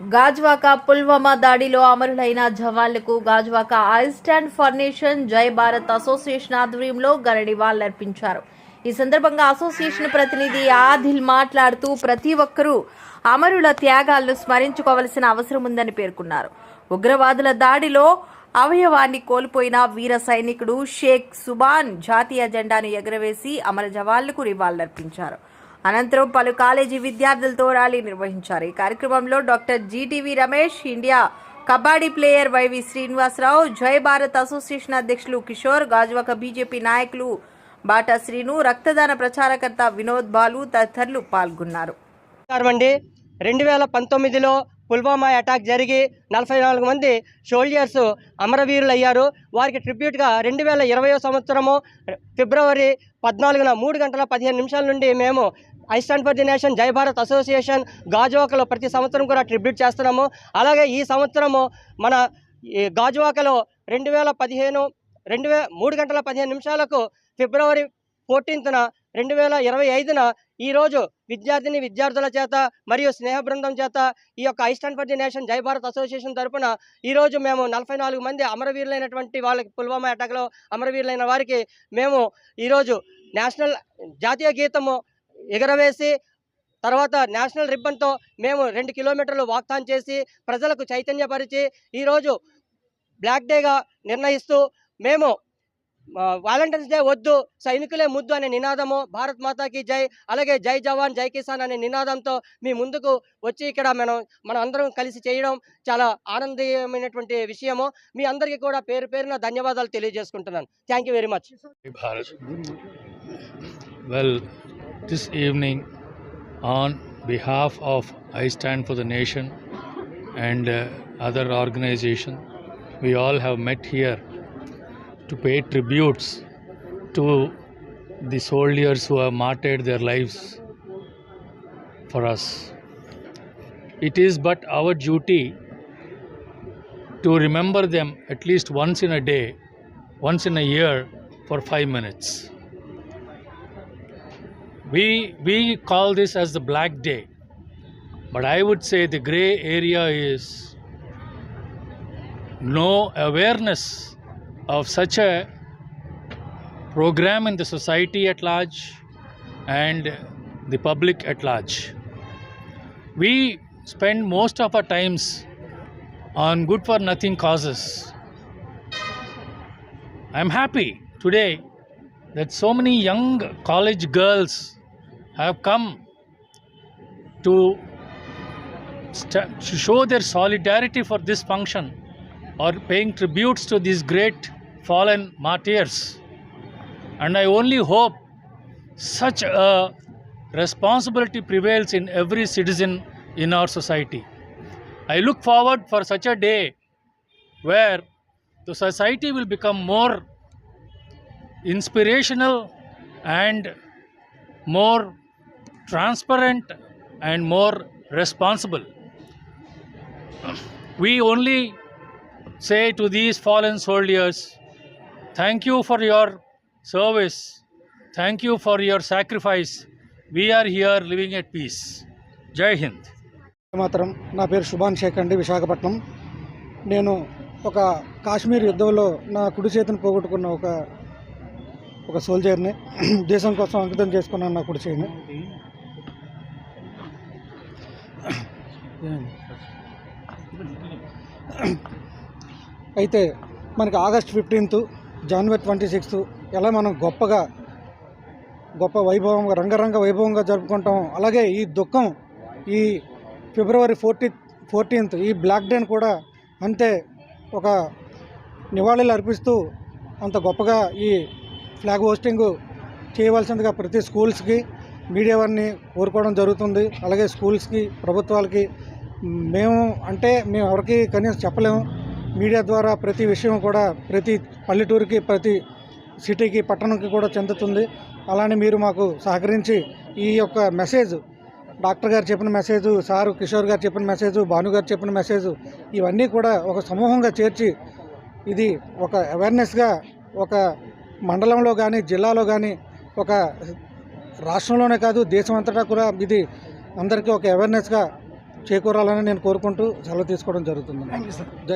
గాజ్వాక పుల్వామా దాడిలో అమరులైన జవాన్లకు గాజ్వాక ఐస్టాండ్ ఫర్నేషన్ జై భారత్ అసోసియేషన్ ఆధ్వర్యంలో ఘన నివాళులర్పించారు ఈ సందర్భంగా అసోసియేషన్ ప్రతినిధి ఆదిల్ మాట్లాడుతూ ప్రతి ఒక్కరూ అమరుల త్యాగాలను స్మరించుకోవలసిన అవసరం ఉందని పేర్కొన్నారు. ఉగ్రవాదుల దాడిలో అవయవాన్ని కోల్పోయిన వీర సైనికుడు షేక్ సుబాన్ జాతీయ జెండాను ఎగరవేసి అమర జవాన్లకు నివాళులర్పించారు అనంతరం పలు కాలేజీ విద్యార్థులతో ర్యాలీ నిర్వహించారు. ఈ కార్యక్రమంలో doctor GTV Ramesh India kabaddi player YV Srinivasarao Jai Bharat association అధ్యక్షులు కిషోర్ గాజువాక బీజేపీ నాయకులు బాటా శ్రీను రక్తదాన ప్రచారకర్త వినోద్ బాలు తదితరులు పాల్గొన్నారు. అండి. రెండు వేల పంతొమ్మిదిలో పుల్వామా అటాక్ జరిగి నలభై నాలుగు మంది సోల్జర్స్ అమరవీరులు అయ్యారు వారికి ట్రిబ్యూట్గా రెండు వేల ఇరవయో సంవత్సరము ఫిబ్రవరి పద్నాలుగున మూడు గంటల పదిహేను నిమిషాల నుండి మేము ఐస్టాండ్ for the nation Jai Bharat association గాజువాకలో ప్రతి సంవత్సరం కూడా ట్రిబ్యూట్ చేస్తున్నాము. అలాగే ఈ సంవత్సరము మన గాజువాకలో రెండు వేల పదిహేను రెండు వే మూడు గంటల పదిహేను నిమిషాలకు ఫిబ్రవరి ఫోర్టీన్త్న రెండు వేల ఇరవై ఐదున ఈరోజు విద్యార్థిని విద్యార్థుల చేత మరియు స్నేహ బృందం చేత ఈ యొక్క ఐస్టాండ్ for the nation Jai Bharat association తరపున ఈరోజు మేము నలభై నాలుగు మంది అమరవీరులైనటువంటి వాళ్ళకి పుల్వామా అటాక్లో అమరవీరులైన వారికి మేము ఈరోజు నేషనల్ జాతీయ గీతము ఎగరవేసి తర్వాత నేషనల్ రిబ్బన్తో మేము రెండు కిలోమీటర్లు వాక్థాన్ చేసి ప్రజలకు చైతన్యపరిచి ఈరోజు బ్లాక్ డేగా నిర్ణయిస్తూ మేము వాలంటీర్స్ డే వద్దు సైనికులే ముద్దు అనే నినాదము భారత్ మాతాకి జై అలాగే జై జవాన్ జై కిసాన్ అనే నినాదంతో మీ ముందుకు వచ్చి ఇక్కడ మనం మనం అందరం కలిసి చేయడం చాలా ఆనందీయమైనటువంటి విషయము. మీ అందరికీ కూడా పేరు పేరున ధన్యవాదాలు తెలియజేసుకుంటున్నాను. Thank you very much. Well This evening, on behalf of I Stand for the Nation and uh, other organizations, we all have met here to pay tributes to the soldiers who have martyred their lives for us. It is but our duty to remember them at least once in a day, once in a year for five minutes. We, we call this as the Black Day, but I would say the gray area is no awareness of such a program in the society at large and the public at large. We spend most of our times on good for nothing causes. I'm happy today that so many young college girls have come to, to show their solidarity for this function or paying tributes to these great fallen martyrs. And I only hope such a responsibility prevails in every citizen in our society. I look forward for such a day where the society will become more inspirational and more transparent and more responsible. We only say to these fallen soldiers, Thank you for your service, thank you for your sacrifice. We are here living at peace. Jai Hind. మాత్రం నా పేరు శుభాన్ షేక్ అండి విశాఖపట్నం నేను ఒక కాశ్మీర్ యుద్ధంలో నా కుడి చేతిని పోగొట్టుకున్న ఒక ఒక సోల్జర్ని దేశం కోసం అంకితం చేసుకున్నాను నా కుడి చేయిని అయితే మనకి August fifteenth January twenty sixth ఎలా మనం గొప్పగా గొప్ప వైభవంగా రంగరంగ వైభవంగా జరుపుకుంటాం అలాగే ఈ దుఃఖం ఈ ఫిబ్రవరి ఫోర్టీ ఫోర్టీన్త్ ఈ బ్లాక్ డేని కూడా అంతే ఒక నివాళులు అర్పిస్తూ అంత గొప్పగా ఈ ఫ్లాగ్ హోస్టింగ్ చేయవలసిందిగా ప్రతి స్కూల్స్కి మీడియా వారిని కోరుకోవడం జరుగుతుంది. అలాగే స్కూల్స్కి ప్రభుత్వాలకి మేము అంటే మేము ఎవరికి కనీసం చెప్పలేము. మీడియా ద్వారా ప్రతి విషయం కూడా ప్రతి పల్లెటూరికి ప్రతి సిటీకి పట్టణంకి కూడా చెందుతుంది. అలానే మీరు మాకు సహకరించి ఈ యొక్క మెసేజ్ డాక్టర్ గారు చెప్పిన మెసేజ్ సారు కిషోర్ గారు చెప్పిన మెసేజ్ భాను గారు చెప్పిన మెసేజ్ ఇవన్నీ కూడా ఒక సమూహంగా చేర్చి ఇది ఒక అవేర్నెస్గా ఒక మండలంలో కానీ జిల్లాలో కానీ ఒక రాష్ట్రంలోనే కాదు దేశం అంతటా కూడా ఇది అందరికీ ఒక అవేర్నెస్గా చేకూరాలని నేను కోరుకుంటూ సెలవు తీసుకోవడం జరుగుతుంది. జై